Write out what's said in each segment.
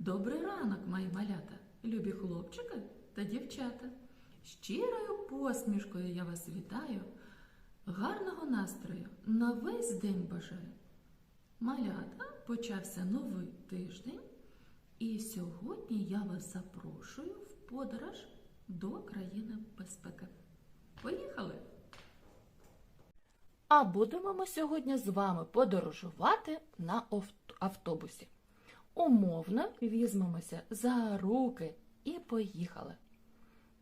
Добрий ранок, мої малята, любі хлопчики та дівчата. Щирою посмішкою я вас вітаю, гарного настрою на весь день бажаю. Малята, почався новий тиждень, і сьогодні я вас запрошую в подорож до країни безпеки. Поїхали! А будемо ми сьогодні з вами подорожувати на автобусі. Умовно візьмемося за руки і поїхали.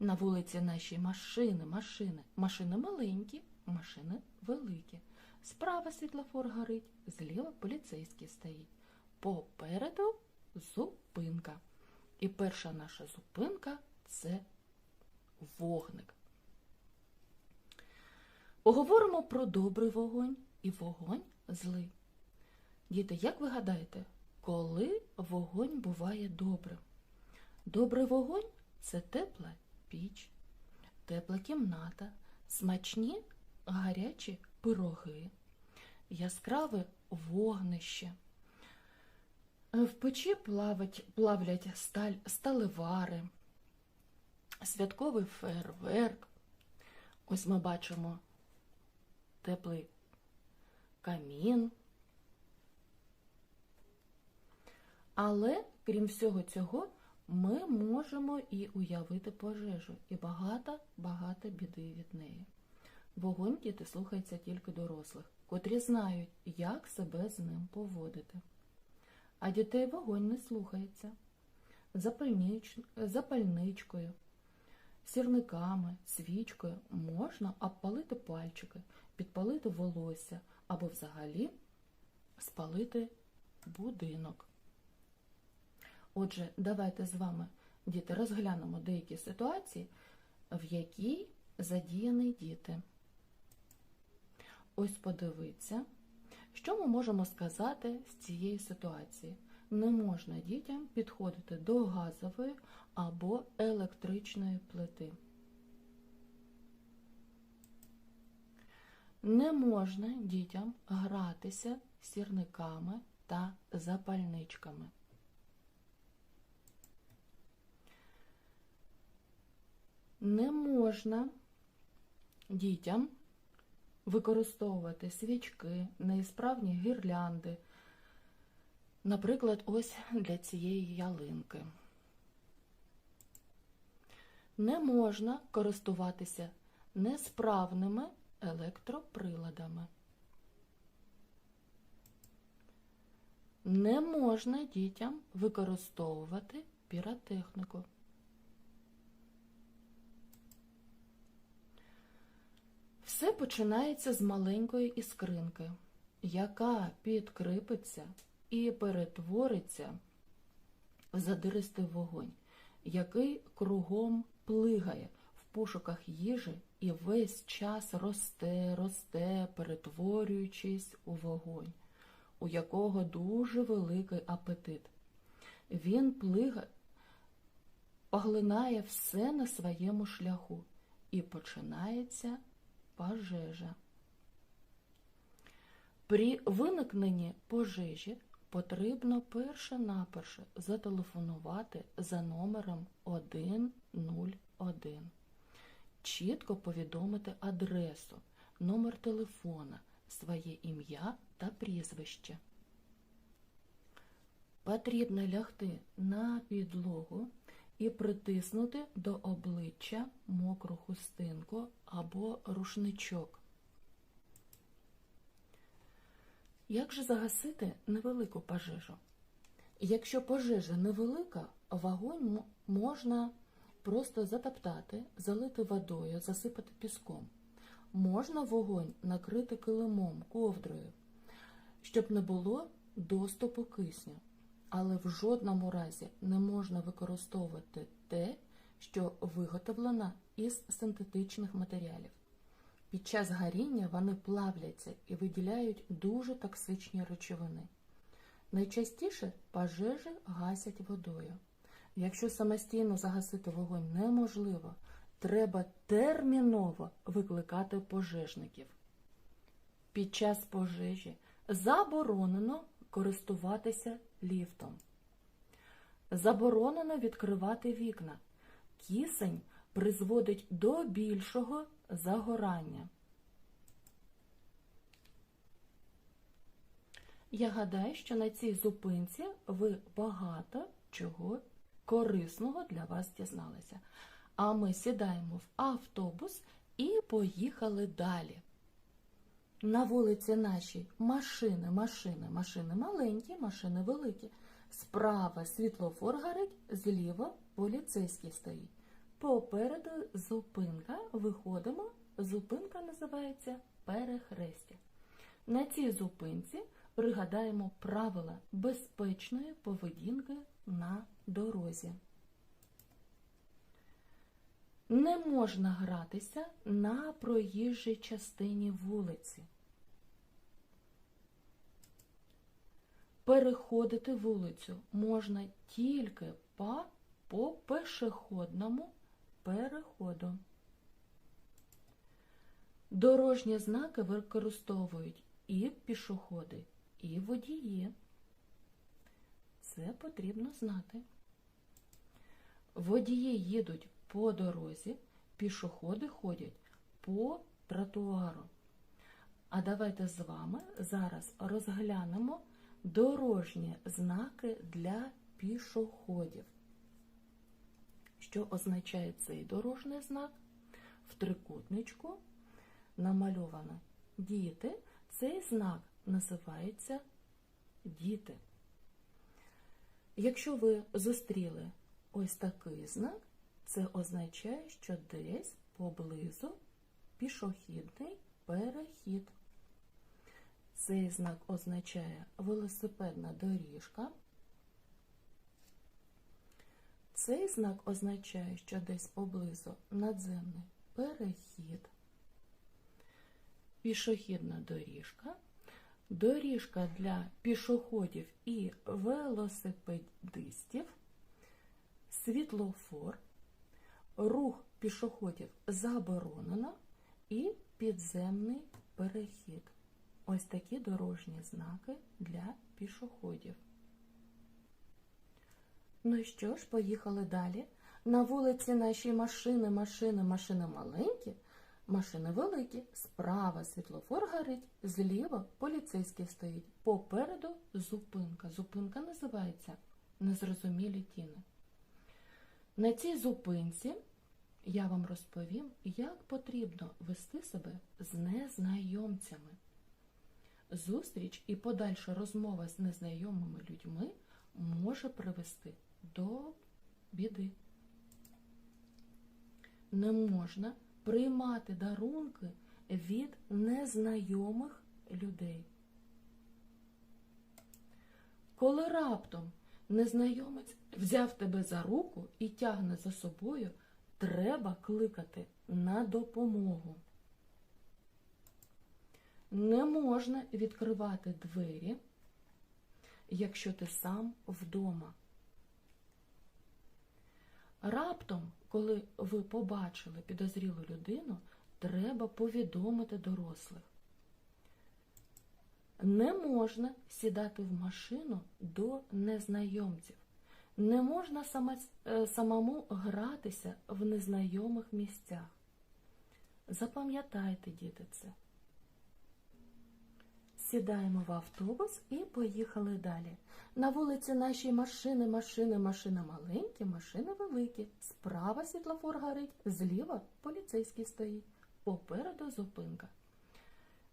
На вулиці наші машини, машини, машини маленькі, машини великі. Справа світлофор горить, зліва поліцейський стоїть. Попереду зупинка. І перша наша зупинка це вогник. Поговоримо про добрий вогонь і вогонь злий. Діти, як ви гадаєте, коли вогонь буває добрим? Добрий вогонь це тепла піч, тепла кімната, смачні гарячі пироги, яскраве вогнище. В печі плавать, плавлять сталь, сталевари, святковий фейерверк. Ось ми бачимо теплий камін. Але, крім всього цього, ми можемо і уявити пожежу, і багато-багато біди від неї. Вогонь діти слухається тільки дорослих, котрі знають, як себе з ним поводити. А дітей вогонь не слухається. Запальнич... Запальничкою, сірниками, свічкою можна обпалити пальчики, підпалити волосся або взагалі спалити будинок. Отже, давайте з вами, діти, розглянемо деякі ситуації, в якій задіяні діти. Ось подивіться, що ми можемо сказати з цієї ситуації. Не можна дітям підходити до газової або електричної плити. Не можна дітям гратися сірниками та запальничками. Не можна дітям використовувати свічки, неісправні гірлянди, наприклад, ось для цієї ялинки. Не можна користуватися несправними електроприладами. Не можна дітям використовувати піротехніку. Все починається з маленької іскринки, яка підкріпиться і перетвориться в задиристий вогонь, який кругом плигає в пошуках їжі і весь час росте, росте, перетворюючись у вогонь, у якого дуже великий апетит. Він плига, поглинає все на своєму шляху і починається пожежа. При виникненні пожежі потрібно перше-наперше зателефонувати за номером 101. Чітко повідомити адресу, номер телефона, своє ім'я та прізвище. Потрібно лягти на підлогу і притиснути до обличчя мокру хустинку або рушничок. Як же загасити невелику пожежу? Якщо пожежа невелика, вогонь можна просто затоптати, залити водою, засипати піском. Можна вогонь накрити килимом, ковдрою, щоб не було доступу кисню. Але в жодному разі не можна використовувати те, що виготовлено із синтетичних матеріалів. Під час горіння вони плавляться і виділяють дуже токсичні речовини. Найчастіше пожежі гасять водою. Якщо самостійно загасити вогонь неможливо, треба терміново викликати пожежників. Під час пожежі заборонено користуватися ліфтом. Заборонено відкривати вікна. Кисень призводить до більшого загорання. Я гадаю, що на цій зупинці ви багато чого корисного для вас дізналися. А ми сідаємо в автобус і поїхали далі. На вулиці нашій машини, машини, машини маленькі, машини великі. Справа світлофор горить, зліва поліцейський стоїть. Попереду зупинка. Виходимо. Зупинка називається перехрестя. На цій зупинці пригадаємо правила безпечної поведінки на дорозі. Не можна гратися на проїжджій частині вулиці. Переходити вулицю можна тільки по, по пешеходному переходу. Дорожні знаки використовують і пішоходи, і водії. Це потрібно знати. Водії їдуть по дорозі, пішоходи ходять по тротуару. А давайте з вами зараз розглянемо дорожні знаки для пішоходів. Що означає цей дорожній знак? В трикутничку намальовано діти. Цей знак називається діти. Якщо ви зустріли ось такий знак, це означає, що десь поблизу пішохідний перехід. Цей знак означає велосипедна доріжка. Цей знак означає, що десь поблизу надземний перехід, пішохідна доріжка, доріжка для пішоходів і велосипедистів, світлофор, рух пішоходів заборонено і підземний перехід. Ось такі дорожні знаки для пішоходів. Ну і що ж, поїхали далі. На вулиці наші машини, машини, машини маленькі, машини великі. Справа світлофор горить, зліва поліцейський стоїть. Попереду зупинка. Зупинка називається Незрозумілі тіни. На цій зупинці я вам розповім, як потрібно вести себе з незнайомцями. Зустріч і подальша розмова з незнайомими людьми може привести до біди. Не можна приймати дарунки від незнайомих людей. Коли раптом незнайомець взяв тебе за руку і тягне за собою, треба кликати на допомогу. Не можна відкривати двері, якщо ти сам вдома. Раптом, коли ви побачили підозрілу людину, треба повідомити дорослих. Не можна сідати в машину до незнайомців. Не можна е, самому гратися в незнайомих місцях. Запам'ятайте, діти, це. Сідаємо в автобус і поїхали далі. На вулиці наші машини, машини, машини маленькі, машини великі. Справа світлофор горить, зліва поліцейський стоїть. Попереду зупинка.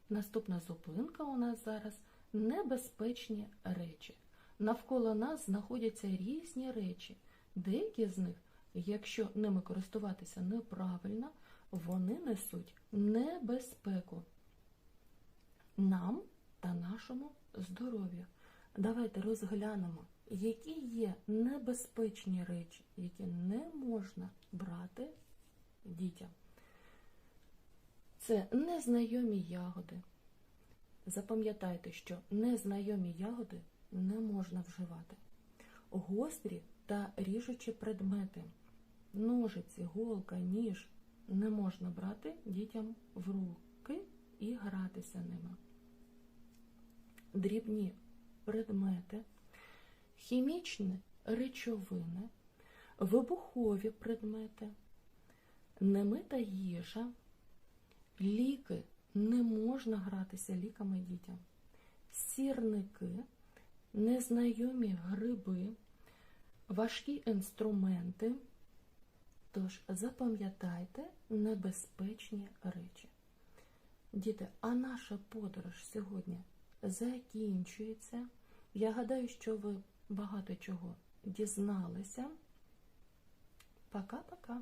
Наступна зупинка у нас зараз небезпечні речі. Навколо нас знаходяться різні речі. Деякі з них, якщо ними користуватися неправильно, вони несуть небезпеку нам та нашому здоров'ю. Давайте розглянемо, які є небезпечні речі, які не можна брати дітям. Це незнайомі ягоди. Запам'ятайте, що незнайомі ягоди не можна вживати. Гострі та ріжучі предмети, ножиці, голка, ніж не можна брати дітям в руки і гратися ними. Дрібні предмети, хімічні речовини, вибухові предмети, немита їжа, ліки. Не можна гратися ліками дітям, сірники, незнайомі гриби, важкі інструменти. Тож запам'ятайте небезпечні речі. Діти, а наша подорож сьогодні закінчується. Я гадаю, що ви багато чого дізналися. Пока-пока.